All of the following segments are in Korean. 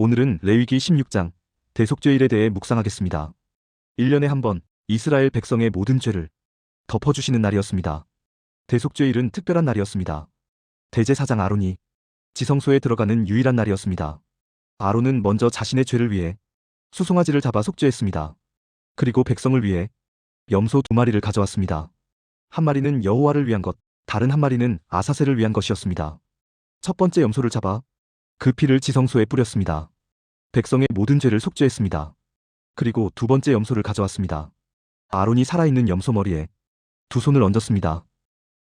오늘은 레위기 16장 대속죄일에 대해 묵상하겠습니다. 1년에 한 번 이스라엘 백성의 모든 죄를 덮어주시는 날이었습니다. 대속죄일은 특별한 날이었습니다. 대제사장 아론이 지성소에 들어가는 유일한 날이었습니다. 아론은 먼저 자신의 죄를 위해 수송아지를 잡아 속죄했습니다. 그리고 백성을 위해 염소 두 마리를 가져왔습니다. 한 마리는 여호와를 위한 것, 다른 한 마리는 아사셀을 위한 것이었습니다. 첫 번째 염소를 잡아 그 피를 지성소에 뿌렸습니다. 백성의 모든 죄를 속죄했습니다. 그리고 두 번째 염소를 가져왔습니다. 아론이 살아있는 염소 머리에 두 손을 얹었습니다.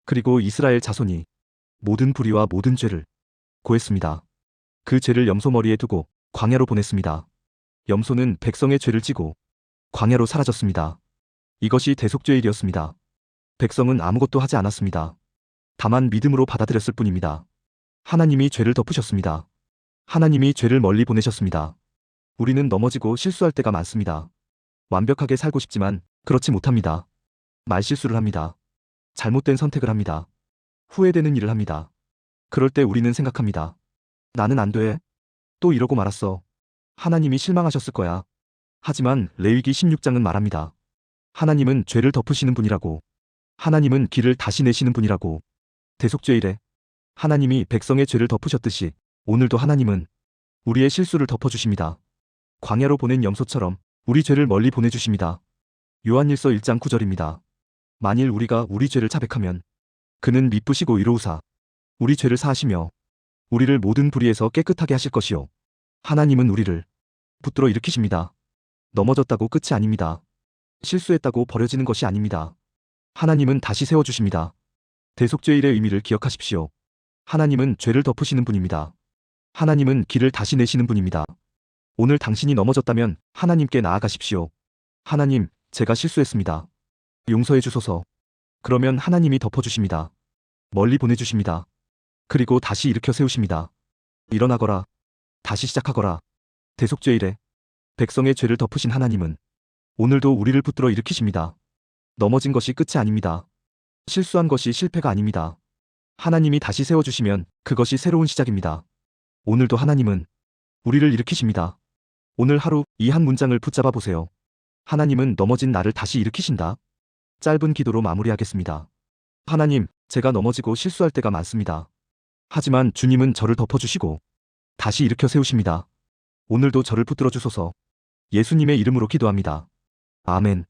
그리고 이스라엘 자손이 모든 불의와 모든 죄를 고했습니다. 그 죄를 염소 머리에 두고 광야로 보냈습니다. 염소는 백성의 죄를 지고 광야로 사라졌습니다. 이것이 대속죄일이었습니다. 백성은 아무것도 하지 않았습니다. 다만 믿음으로 받아들였을 뿐입니다. 하나님이 죄를 덮으셨습니다. 하나님이 죄를 멀리 보내셨습니다. 우리는 넘어지고 실수할 때가 많습니다. 완벽하게 살고 싶지만 그렇지 못합니다. 말실수를 합니다. 잘못된 선택을 합니다. 후회되는 일을 합니다. 그럴 때 우리는 생각합니다. 나는 안 돼. 또 이러고 말았어. 하나님이 실망하셨을 거야. 하지만 레위기 16장은 말합니다. 하나님은 죄를 덮으시는 분이라고. 하나님은 길을 다시 내시는 분이라고. 대속죄 일에 하나님이 백성의 죄를 덮으셨듯이 오늘도 하나님은 우리의 실수를 덮어주십니다. 광야로 보낸 염소처럼 우리 죄를 멀리 보내주십니다. 요한일서 1장 9절입니다. 만일 우리가 우리 죄를 자백하면 그는 미쁘시고 이로우사 우리 죄를 사하시며 우리를 모든 불의에서 깨끗하게 하실 것이요. 하나님은 우리를 붙들어 일으키십니다. 넘어졌다고 끝이 아닙니다. 실수했다고 버려지는 것이 아닙니다. 하나님은 다시 세워주십니다. 대속죄일의 의미를 기억하십시오. 하나님은 죄를 덮으시는 분입니다. 하나님은 길을 다시 내시는 분입니다. 오늘 당신이 넘어졌다면 하나님께 나아가십시오. 하나님, 제가 실수했습니다. 용서해 주소서. 그러면 하나님이 덮어주십니다. 멀리 보내주십니다. 그리고 다시 일으켜 세우십니다. 일어나거라. 다시 시작하거라. 대속죄일에 백성의 죄를 덮으신 하나님은 오늘도 우리를 붙들어 일으키십니다. 넘어진 것이 끝이 아닙니다. 실수한 것이 실패가 아닙니다. 하나님이 다시 세워주시면 그것이 새로운 시작입니다. 오늘도 하나님은 우리를 일으키십니다. 오늘 하루 이 한 문장을 붙잡아 보세요. 하나님은 넘어진 나를 다시 일으키신다. 짧은 기도로 마무리하겠습니다. 하나님, 제가 넘어지고 실수할 때가 많습니다. 하지만 주님은 저를 덮어주시고 다시 일으켜 세우십니다. 오늘도 저를 붙들어 주소서. 예수님의 이름으로 기도합니다. 아멘.